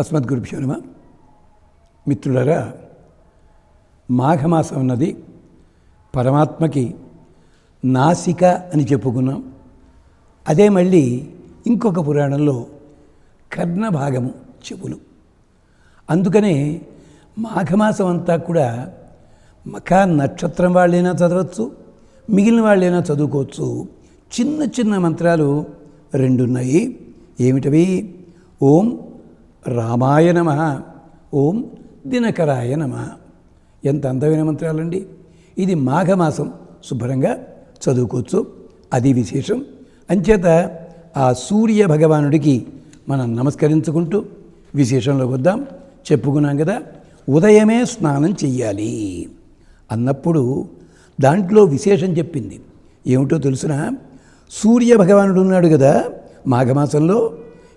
అస్మద్గురుభ్యో నమ. మిత్రులరా మాఘమాసం అన్నది పరమాత్మకి నాసిక అని చెప్పుకున్నాం. అదే మళ్ళీ ఇంకొక పురాణంలో కర్ణ భాగము చెవులు అందుకనే మాఘమాసం అంతా కూడా మఖ నక్షత్రం వాళ్ళైనా చదవచ్చు మిగిలిన వాళ్ళైనా చదువుకోవచ్చు. చిన్న చిన్న మంత్రాలు రెండున్నాయి. ఏమిటవి? ఓం రామాయ నమ. ఓం దినకరాయ నమ. ఎంత అందమైన మంత్రాలండి. ఇది మాఘమాసం. శుభ్రంగా చదువుకోవచ్చు. అది విశేషం. అంచేత ఆ సూర్య భగవానుడికి మనం నమస్కరించుకుంటూ విశేషంలో వద్దాం. చెప్పుకున్నాం కదా ఉదయమే స్నానం చెయ్యాలి. అన్నప్పుడు దాంట్లో విశేషం చెప్పింది. ఏమిటో తెలుసిన? సూర్య భగవానుడు ఉన్నాడు కదా మాఘమాసంలో.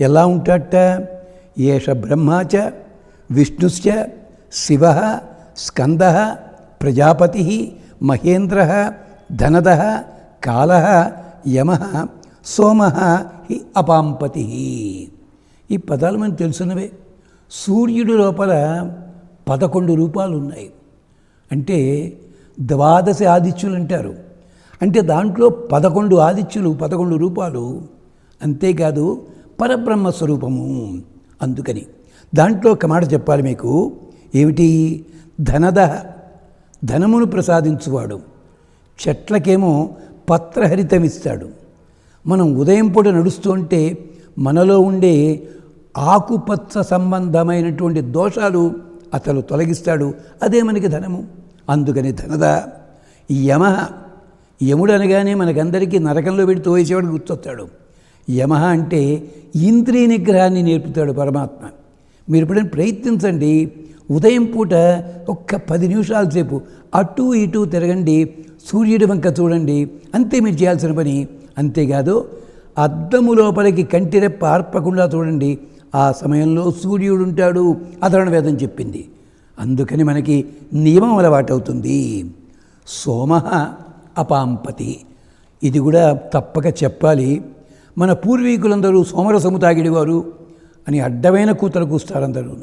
ఎలా ఉంటాడట? ఏష బ్రహ్మాచ విష్ణుశ్చ శివ స్కంద ప్రజాపతి మహేంద్ర ధనద కాల యమ సోమ హి అపాంపతి. ఈ పదాలు మనకు తెలుసున్నవే. సూర్యుడు లోపల పదకొండు రూపాలు ఉన్నాయి అంటే ద్వాదశ ఆదిత్యులు అంటారు. అంటే దాంట్లో పదకొండు ఆదిత్యులు పదకొండు రూపాలు అంతేకాదు పరబ్రహ్మ స్వరూపము అందుకని. దాంట్లో ఒక మాట చెప్పాలి మీకు. ఏమిటి? ధనద ధనమును ప్రసాదించువాడు. చెట్లకేమో పత్రహరితమిస్తాడు. మనం ఉదయం పూట నడుస్తూ ఉంటే మనలో ఉండే ఆకుపచ్చ సంబంధమైనటువంటి దోషాలు అతను తొలగిస్తాడు. అదే మనకి ధనము. అందుకని ధనద యమ యముడు అనగానే మనకందరికీ నరకంలో పెట్టి తోయేసేవాడు గుర్తొస్తాడు. యమ అంటే ఇంద్రియ నిగ్రహాన్ని నేర్పుతాడు పరమాత్మ. మీరు ఎప్పుడైనా ప్రయత్నించండి ఉదయం పూట ఒక్క పది నిమిషాల సేపు అటు ఇటు తిరగండి సూర్యుడి వంక చూడండి అంతే మీరు చేయాల్సిన పని. అంతేకాదు అద్దము లోపలికి కంటిరెప్ప ఆర్పకుండా చూడండి. ఆ సమయంలో సూర్యుడు ఉంటాడు అతను వేదం చెప్పింది. అందుకని మనకి నియమం అలవాటవుతుంది. సోమ అపాంపతి. ఇది కూడా తప్పక చెప్పాలి. మన పూర్వీకులందరూ సోమరసము తాగిడివారు అని అడ్డమైన కూతలు కూస్తారందరూ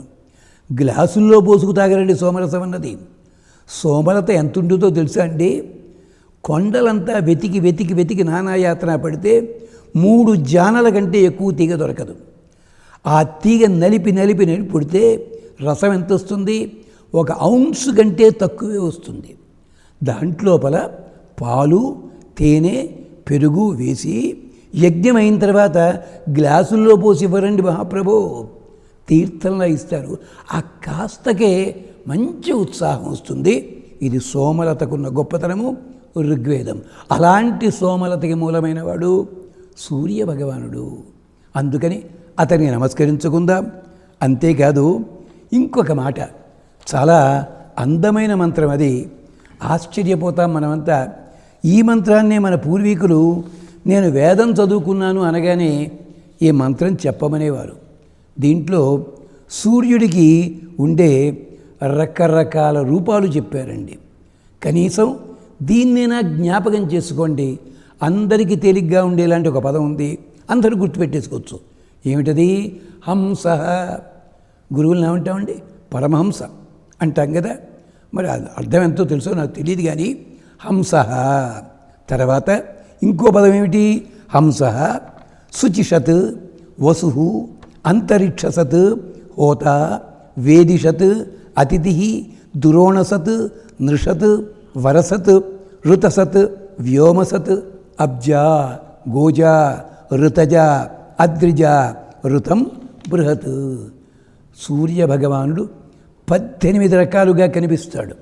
గ్లాసుల్లో పోసుకు తాగరండి సోమరసం అన్నది. సోమరత ఎంతుంటుందో తెలుసా అండి? కొండలంతా వెతికి వెతికి వెతికి నానాయాతన పడితే మూడు జానల కంటే ఎక్కువ తీగ దొరకదు. ఆ తీగ నలిపి నలిపి నలిపి పుడితే రసం ఎంత వస్తుంది ఒక ఔన్స్ కంటే తక్కువే వస్తుంది. దాంట్లోపల పాలు తేనె పెరుగు వేసి యజ్ఞం అయిన తర్వాత గ్లాసుల్లో పోసి ఇవ్వరండి మహాప్రభు. తీర్థంలో ఇస్తారు. ఆ కాస్తకే మంచి ఉత్సాహం వస్తుంది. ఇది సోమలతకున్న గొప్పతనము ఋగ్వేదం. అలాంటి సోమలతకి మూలమైన వాడు సూర్య భగవానుడు. అందుకని అతన్ని నమస్కరించుకుందాం. అంతేకాదు ఇంకొక మాట. చాలా అందమైన మంత్రం అది. ఆశ్చర్యపోతాం మనమంతా. ఈ మంత్రాన్నే మన పూర్వీకులు నేను వేదం చదువుకున్నాను అనగానే ఈ మంత్రం చెప్పమనేవారు. దీంట్లో సూర్యుడికి ఉండే రకరకాల రూపాలు చెప్పారండి. కనీసం దీన్నైనా జ్ఞాపకం చేసుకోండి. అందరికీ తేలిగ్గా ఉండేలాంటి ఒక పదం ఉంది. అందరూ గుర్తుపెట్టేసుకోవచ్చు. ఏమిటది? హంస. గురువులను ఏమంటామండి? పరమహంస అంటాం కదా. మరి అది అర్థం ఎంతో తెలుసో నాకు తెలియదు కానీ హంస. తర్వాత ఇంకో పదం ఏమిటి హంస శుచిషత్ వసు అంతరిక్షసత్ హోత వేదిషత్ అతిథి దురోణసత్ నృషత్ వరసత్ ఋతసత్ వ్యోమసత్ అబ్జా గోజ ఋతజ అద్రిజ ఋతం బృహత్. సూర్యభగవానుడు పద్దెనిమిది రకాలుగా కనిపిస్తాడు.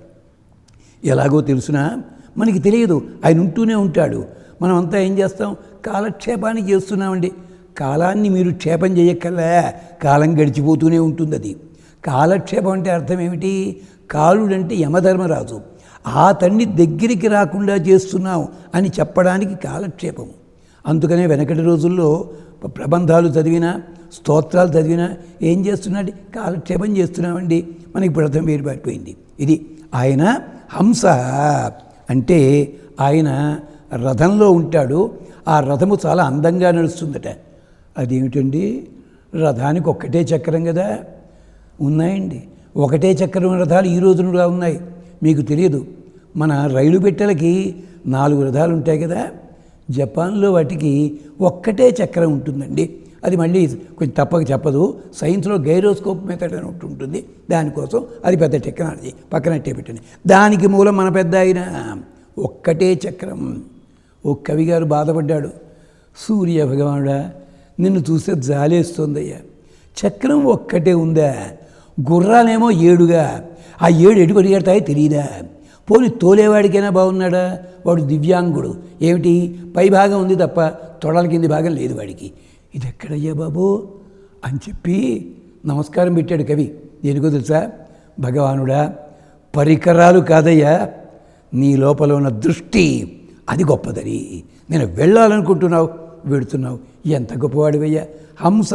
ఎలాగో తెలుసునా? మనకి తెలియదు. ఆయన ఉంటూనే ఉంటాడు. మనం అంతా ఏం చేస్తాం? కాలక్షేపానికి చేస్తున్నామండి. కాలాన్ని మీరు క్షేపం చేయక్కర్లే. కాలం గడిచిపోతూనే ఉంటుంది అది కాలక్షేపం అంటే అర్థం ఏమిటి? కాలుడంటే యమధర్మరాజు. ఆ తండ్రి దగ్గరికి రాకుండా చేస్తున్నాం అని చెప్పడానికి కాలక్షేపం. అందుకనే వెనకటి రోజుల్లో ప్రబంధాలు చదివినా స్తోత్రాలు చదివినా ఏం చేస్తున్నాడు? కాలక్షేపం చేస్తున్నామండి. మనకి ఇప్పుడు అర్థం వేరు పడిపోయింది ఇది ఆయన హంస అంటే ఆయన రథంలో ఉంటాడు. ఆ రథము చాలా అందంగా నడుస్తుందట. అదేమిటండి? రథానికి ఒక్కటే చక్రం కదా? ఉన్నాయండి. ఒకటే చక్రం రథాలు ఈ రోజునుగా ఉన్నాయి. మీకు తెలియదు మన రైలు పెట్టెలకి నాలుగు రథాలు ఉంటాయి కదా? జపాన్లో వాటికి ఒక్కటే చక్రం ఉంటుందండి. అది మళ్ళీ కొంచెం తప్పక చెప్పదు. సైన్స్లో గైరోస్కోప్ మెథడ్ అని ఒకటి ఉంటుంది. దానికోసం అది పెద్ద టెక్నాలజీ. పక్కనట్టే పెట్టండి. దానికి మూలం మన పెద్ద ఆయన. ఒక్కటే చక్రం. ఓ కవిగారు బాధపడ్డాడు. సూర్య భగవానుడా నిన్ను చూస్తే జాలేస్తుందయ్యా చక్రం ఒక్కటే ఉందా? గుర్రాలేమో ఏడుగా? ఆ ఏడు ఎటు పరిగెడతాయో తెలియదా పోని తోలేవాడికైనా బాగున్నాడా? వాడు దివ్యాంగుడు. ఏమిటి? పైభాగం ఉంది తప్ప తొడల కింది భాగం లేదు వాడికి. ఇది ఎక్కడయ్యా బాబు? అని చెప్పి నమస్కారం పెట్టాడు కవి. దేనికో తెలుసా? భగవానుడా పరికరాలు కాదయ్యా. నీ లోపల ఉన్న దృష్టి అది గొప్పదని నేను వెళ్ళాలనుకుంటున్నావు వెడుతున్నావు. ఎంత గొప్పవాడివయ్యా. హంస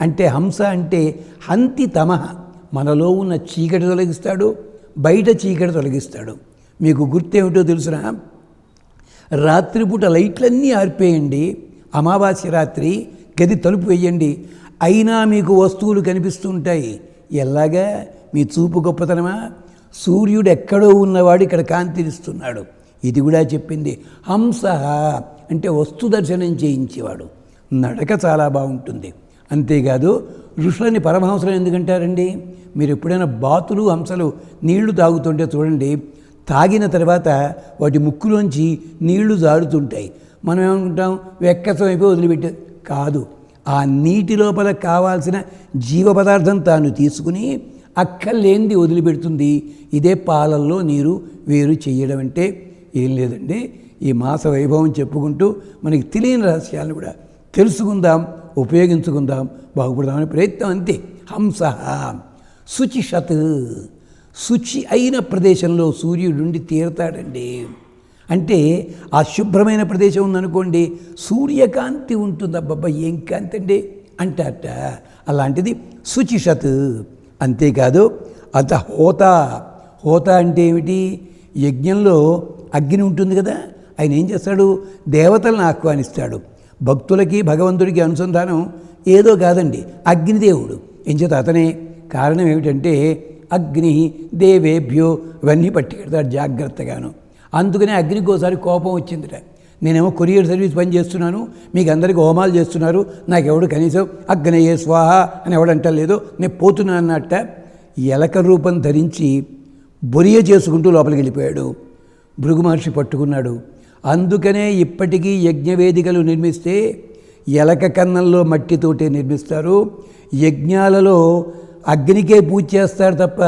అంటే హంస అంటే హంతి తమహ. మనలో ఉన్న చీకటి తొలగిస్తాడు బయట చీకటి తొలగిస్తాడు. మీకు గుర్తేమిటో తెలుసునా రాత్రిపూట లైట్లన్నీ ఆర్పేయండి. అమావాస్య రాత్రి గది తలుపు వేయండి అయినా మీకు వస్తువులు కనిపిస్తుంటాయి. ఎలాగా? మీ చూపు గొప్పతనమా? సూర్యుడు ఎక్కడో ఉన్నవాడు ఇక్కడ కాంతినిస్తున్నాడు. ఇది కూడా చెప్పింది. హంస అంటే వస్తు దర్శనం చేయించేవాడు. నడక చాలా బాగుంటుంది. అంతేకాదు ఋషులని పరమహంసలు ఎందుకంటారండి? మీరు ఎప్పుడైనా బాతులు హంసలు నీళ్ళు తాగుతుంటే చూడండి. తాగిన తర్వాత వాటి ముక్కులోంచి నీళ్ళు జారుతుంటాయి. మనం ఏమనుకుంటాం? వెక్కసం అయిపోయి వదిలిపెట్టే కాదు. ఆ నీటి లోపల కావాల్సిన జీవ పదార్థం తాను తీసుకుని అక్కర్లేనిది వదిలిపెడుతుంది. ఇదే పాలల్లో నీరు వేరు చేయడం అంటే ఏం లేదండి. ఈ మాస వైభవం చెప్పుకుంటూ మనకి తెలియని రహస్యాలను కూడా తెలుసుకుందాం ఉపయోగించుకుందాం బాగుపడదామనే ప్రయత్నం అంతే. హంస శుచిషత్ శుచి అయిన ప్రదేశంలో సూర్యుడుండి తీరతాడండి. అంటే ఆ శుభ్రమైన ప్రదేశం ఉందనుకోండి సూర్యకాంతి ఉంటుంది అబ్బబ్బా ఏం కాంతి అండి? అంటారట. అలాంటిది శుచిషత్ అంతేకాదు అత హోత. హోత అంటే ఏమిటి? యజ్ఞంలో అగ్ని ఉంటుంది కదా. ఆయన ఏం చేస్తాడు? దేవతలను ఆహ్వానిస్తాడు. భక్తులకి భగవంతుడికి అనుసంధానం ఏదో కాదండి. అగ్నిదేవుడు. ఎంచేత అతనే? కారణం ఏమిటంటే అగ్ని దేవేభ్యో ఇవన్నీ పట్టుకెడతాడు జాగ్రత్తగాను. అందుకనే అగ్నికి ఒకసారి కోపం వచ్చిందిట. నేనేమో కొరియర్ సర్వీస్ పని చేస్తున్నాను మీకు అందరికీ హోమాలు చేస్తున్నారు నాకు ఎవడు కనీసం అగ్నయే స్వాహ అని ఎవడంటలేదు నేను పోతున్నా అన్నట్ట ఎలక రూపం ధరించి బొరియ చేసుకుంటూ లోపలికి వెళ్ళిపోయాడు. భృగు మహర్షి పట్టుకున్నాడు. అందుకనే ఇప్పటికీ యజ్ఞవేదికలు నిర్మిస్తే ఎలక కన్నంలో మట్టితోటే నిర్మిస్తారు. యజ్ఞాలలో అగ్నికే పూజ చేస్తారు తప్ప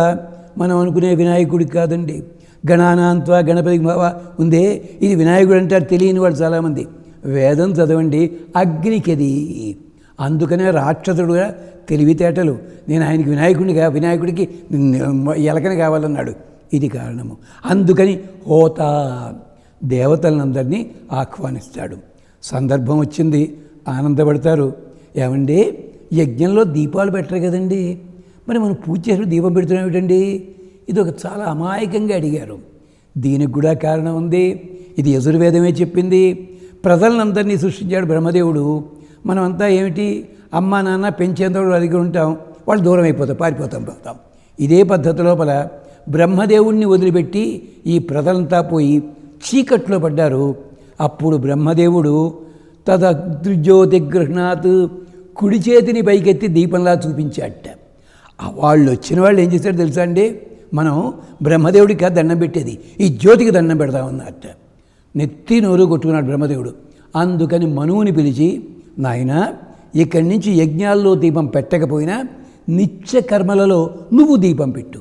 మనం అనుకునే వినాయకుడికి కాదండి. గణానాంత్వ గణపతి భావ ఉందే. ఇది వినాయకుడు అంటారు తెలియని వాళ్ళు చాలామంది. వేదం చదవండి అగ్నికిది? అందుకనే రాక్షసుడుగా తెలివితేటలు. నేను ఆయనకి వినాయకుడిగా వినాయకుడికి ఎలకని కావాలన్నాడు. ఇది కారణము. అందుకని హోత దేవతలందరినీ ఆహ్వానిస్తాడు. సందర్భం వచ్చింది ఆనందపడతారు. ఏమండి యజ్ఞంలో దీపాలు పెట్టరు కదండి. మరి మనం పూజ చేసిన దీపం పెడుతున్నాం ఏమిటండి? ఇది ఒక చాలా అమాయకంగా అడిగారు. దీనికి కూడా కారణం ఉంది. ఇది యజుర్వేదమే చెప్పింది. ప్రజలందరినీ సృష్టించాడు బ్రహ్మదేవుడు. మనమంతా ఏమిటి? అమ్మ నాన్న పెంచేంతవరకు అడిగి ఉంటాం. వాళ్ళు దూరం అయిపోతాం పారిపోతాం పోతాం. ఇదే పద్ధతి లోపల బ్రహ్మదేవుణ్ణి వదిలిపెట్టి ఈ ప్రజలంతా పోయి చీకట్లో పడ్డారు. అప్పుడు బ్రహ్మదేవుడు తదృజ్యోతి కుడి చేతిని పైకెత్తి దీపంలా చూపించాట వాళ్ళు వచ్చిన వాళ్ళు ఏం చేశారు తెలుసా అండి? మనం బ్రహ్మదేవుడికి దండం పెట్టేది ఈ జ్యోతికి దండం పెడతామన్నట్ట నెత్తి నోరు కొట్టుకున్నాడు బ్రహ్మదేవుడు. అందుకని మనువుని పిలిచి నాయన ఇక్కడి నుంచి యజ్ఞాల్లో దీపం పెట్టకపోయినా నిత్య కర్మలలో నువ్వు దీపం పెట్టు.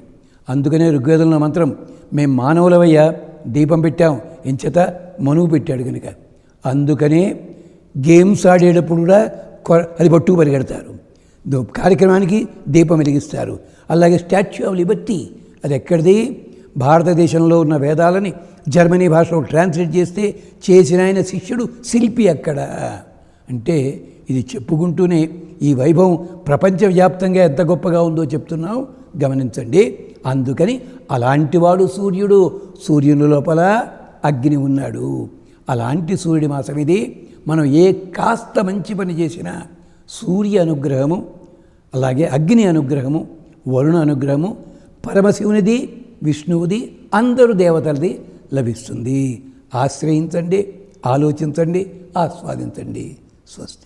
అందుకనే ఋగ్వేదంలో మంత్రం మేము మానవులవయ్యా దీపం పెట్టాం ఎంచేత మనువు పెట్టాడు కనుక అందుకనే గేమ్స్ ఆడేటప్పుడు కూడా అది పట్టుకు పరిగెడతారు. కార్యక్రమానికి దీపం వెలిగిస్తారు. అలాగే స్టాచ్యూ ఆఫ్ లిబర్టీ అది ఎక్కడిది? భారతదేశంలో ఉన్న వేదాలని జర్మనీ భాషలో ట్రాన్స్లేట్ చేస్తే చేసిన ఆయన శిష్యుడు శిల్పి అక్కడ. అంటే ఇది చెప్పుకుంటూనే ఈ వైభవం ప్రపంచవ్యాప్తంగా ఎంత గొప్పగా ఉందో చెప్తున్నావు. గమనించండి. అందుకని అలాంటివాడు సూర్యుడు. సూర్యుని లోపల అగ్ని ఉన్నాడు. అలాంటి సూర్యుడి మాసం ఇది. మనం ఏ కాస్త మంచి పని చేసినా సూర్య అనుగ్రహము అలాగే అగ్ని అనుగ్రహము వరుణ అనుగ్రహము పరమశివునిది విష్ణువుది అందరు దేవతలది లభిస్తుంది. ఆశ్రయించండి ఆలోచించండి ఆస్వాదించండి. స్వస్తి.